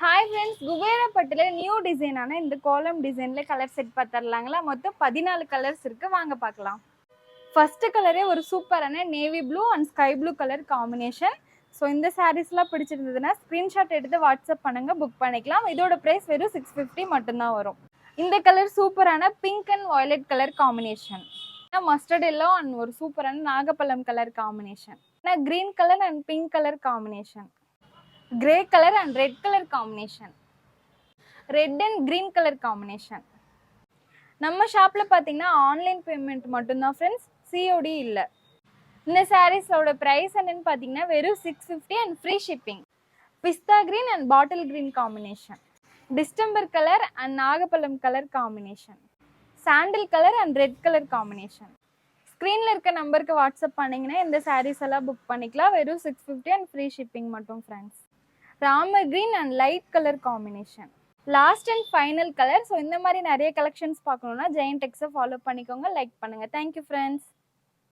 Hi friends குபேரப்பட்டில் new டிசைனான இந்த கோலம் டிசைனில் கலர் செட் பார்த்துடலாங்களா மொத்தம் பதினாலு கலர்ஸ் இருக்குது வாங்க பார்க்கலாம் ஃபஸ்ட்டு கலரே ஒரு சூப்பரான navy blue and sky blue colour combination so இந்த சாரீஸ்லாம் பிடிச்சிருந்ததுன்னா ஸ்க்ரீன்ஷாட் எடுத்து வாட்ஸ்அப் பண்ணுங்கள் புக் பண்ணிக்கலாம். இதோட ப்ரைஸ் வெறும் சிக்ஸ் ஃபிஃப்டி மட்டும்தான் வரும். இந்த கலர் சூப்பரான pink and violet colour combination mustard yellow and ஒரு சூப்பரான நாகப்பழம் colour combination green colour and pink colour combination grey colour and red colour combination red and green colour combination நம்ம ஷாப்பில் பார்த்தீங்கன்னா ஆன்லைன் பேமெண்ட் மட்டும்தான் ஃப்ரெண்ட்ஸ் சிஓடி இல்லை. இந்த சாரீஸோட price என்னன்னு பார்த்தீங்கன்னா வெறும் six fifty and free shipping pista green and bottle green combination distemper colour and நாகப்பழம் colour combination sandal colour and red colour combination ஸ்க்ரீனில் இருக்க நம்பருக்கு வாட்ஸ்அப் பண்ணிங்கன்னா இந்த சாரீஸ் எல்லாம் புக் பண்ணிக்கலாம். வெறும் six fifty and free shipping மட்டும் friends Ramar green and light colour combination last and final colour so இந்த மாதிரி நிறைய கலெக்ஷன்ஸ் பார்க்கணுன்னா ஜெயின் டெக்ஸை ஃபாலோ பண்ணிக்கோங்க லைக் பண்ணுங்கள் தேங்க்யூ ஃப்ரெண்ட்ஸ்